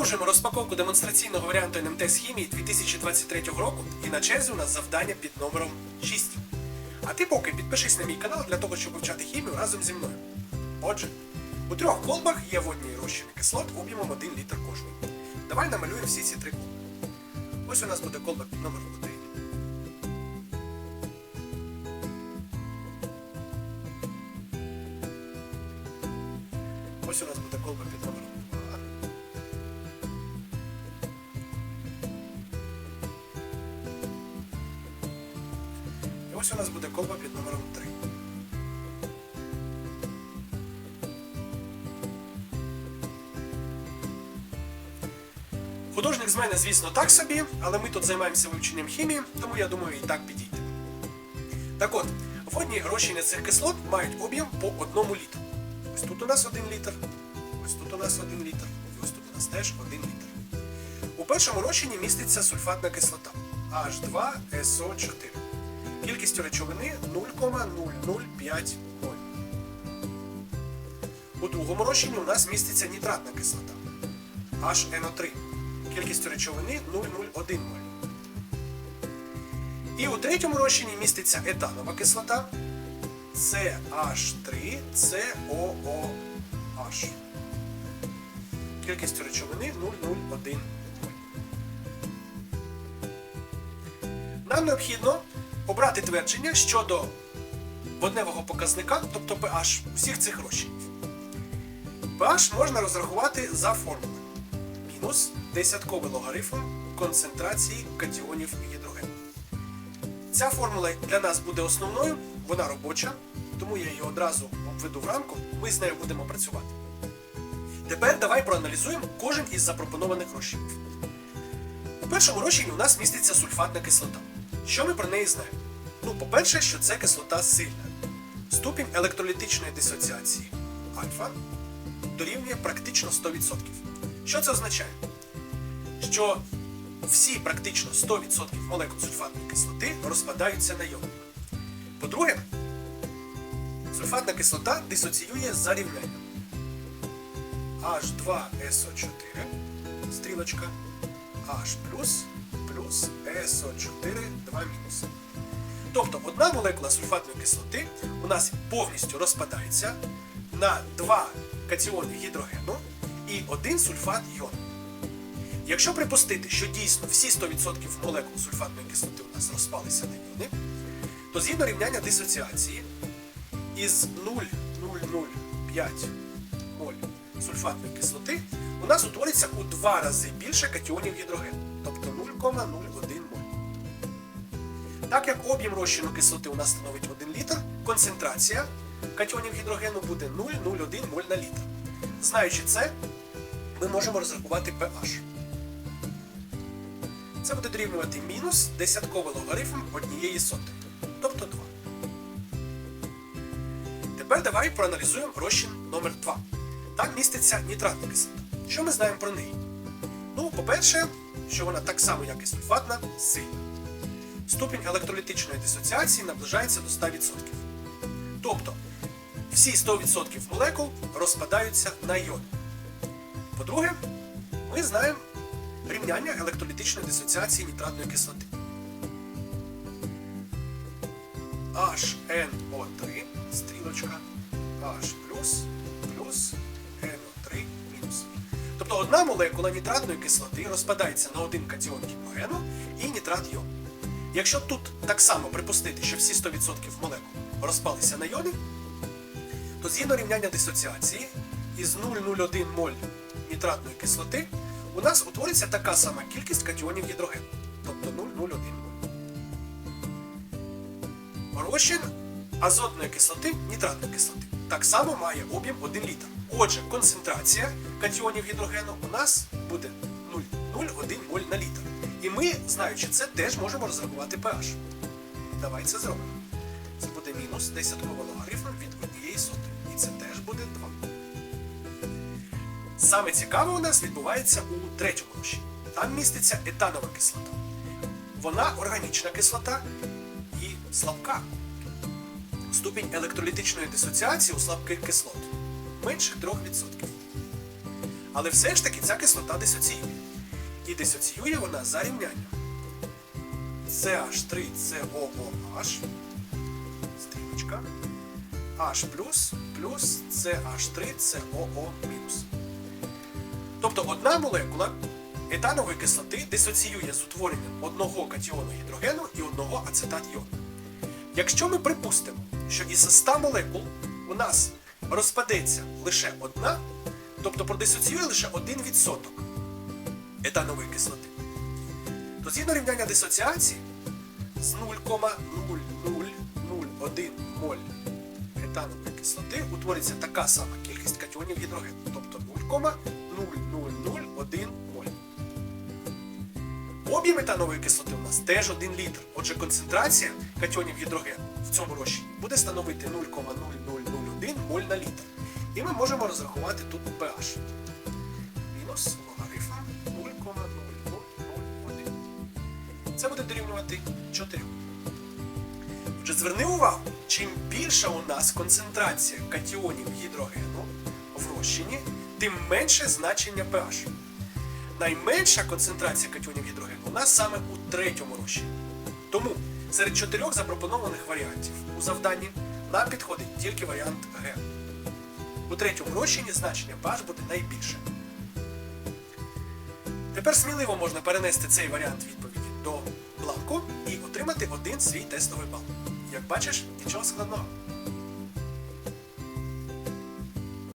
Продовжуємо розпаковку демонстраційного варіанту НМТ з хімії 2023 року і на черзі у нас завдання під номером 6. А ти поки підпишись на мій канал для того, щоб вивчати хімію разом зі мною. Отже, у трьох колбах є водні розчини кислот об'ємом 1 літр кожної. Давай намалюємо всі ці три колби. Ось у нас буде колба під номером 1. Ось у нас буде колба під номером ось у нас буде колба під номером 3. Художник з мене, звісно, так собі, але ми тут займаємося вивченням хімії, тому я думаю, і так підійде. Так от, водні розчини цих кислот мають об'єм по одному літру. Ось тут у нас один літр, ось тут у нас один літр, і ось тут у нас теж один літр. У першому розчині міститься сульфатна кислота H2SO4. Кількістю речовини 0,005 моль. У другому розчині у нас міститься нітратна кислота HNO3. Кількістю речовини 0,01 моль. І у третьому розчині міститься етанова кислота CH3COOH. Кількістю речовини 0,01. Нам необхідно обрати твердження щодо водневого показника, тобто pH, усіх цих розчинів. pH можна розрахувати за формулою. Мінус десятковий логарифм концентрації катіонів гідрогену. Ця формула для нас буде основною, вона робоча, тому я її одразу обведу в рамку, ми з нею будемо працювати. Тепер давай проаналізуємо кожен із запропонованих розчинів. У першому розчині у нас міститься сульфатна кислота. Що ми про неї знаємо? Ну, по-перше, що це кислота сильна. Ступінь електролітичної дисоціації альфа дорівнює практично 100%. Що це означає? Що всі практично 100% молекул сульфатної кислоти розпадаються на йод. По-друге, сульфатна кислота дисоціює за рівнянням H2SO4, стрілочка, H плюс плюс SO4 2 мінус. Тобто одна молекула сульфатної кислоти у нас повністю розпадається на два катіони гідрогену і один сульфат йоду. Якщо припустити, що дійсно всі 100% молекул сульфатної кислоти у нас розпалися на йони, то згідно рівняння дисоціації із 0,005 моль сульфатної кислоти у нас утвориться у два рази більше катіонів гідрогену, тобто 0,01 моль. Так як об'єм розчину кислоти у нас становить 1 літр, концентрація катіонів гідрогену буде 0,01 моль на літр. Знаючи це, ми можемо розрахувати pH. Це буде дорівнювати мінус десятковий логарифм однієї сотої, тобто 2. Тепер давай проаналізуємо розчин номер 2 Там міститься нітратна кислота. Що ми знаємо про неї? Ну, по-перше, що вона так само, як і сульфатна, сильна. Ступінь електролітичної дисоціації наближається до 100%. Тобто, всі 100% молекул розпадаються на йод. По-друге, ми знаємо рівняння електролітичної дисоціації нітратної кислоти. HNO3, стрілочка, H плюс плюс NO3 мінус. Тобто одна молекула нітратної кислоти розпадається на один катіон гідрогену і нітрат йоду. Якщо тут так само припустити, що всі 100% молекул розпалися на йоди, то згідно рівняння дисоціації із 0,01 моль нітратної кислоти у нас утвориться така сама кількість катіонів гідрогену, тобто 0,01 моль. Розчин азотної кислоти нітратної кислоти так само має об'єм 1 літр. Отже, концентрація катіонів гідрогену у нас буде 0,01 моль на літр. І ми, знаючи це, теж можемо розрахувати pH. Давай це зробимо. Це буде мінус десятковий логарифм від однієї сотої. І це теж буде 2. Саме цікаве у нас відбувається у третьому розчині. Там міститься етанова кислота. Вона органічна кислота і слабка. Ступінь електролітичної дисоціації у слабких кислот менше 3%. Але все ж таки ця кислота дисоціює. І дисоціює вона за рівнянням. CH3COOH, стрілочка, H плюс плюс CH3COO мінус. Тобто одна молекула етанової кислоти дисоціює з утворенням одного катіону гідрогену і одного ацетат йоду. Якщо ми припустимо, що із 100 молекул у нас розпадеться лише одна, тобто продисоціює лише 1% етанової кислоти, то згідно рівняння дисоціації з 0,0001 моль етанової кислоти утвориться така сама кількість катіонів гідрогену, тобто 0,0001 моль. Об'єм етанової кислоти у нас теж 1 літр. Отже, концентрація катіонів гідрогену в цьому розчині буде становити 0,0001 моль на літр. І ми можемо розрахувати тут pH. Мінус Це буде дорівнювати 4. Отже, зверни увагу, чим більша у нас концентрація катіонів гідрогену в розчині, тим менше значення pH. Найменша концентрація катіонів гідрогену у нас саме у третьому розчині. Тому серед чотирьох запропонованих варіантів у завданні нам підходить тільки варіант Г. У третьому розчині значення pH буде найбільше. Тепер сміливо можна перенести цей варіант відповіді до бланку і отримати один свій тестовий бал. Як бачиш, нічого складного.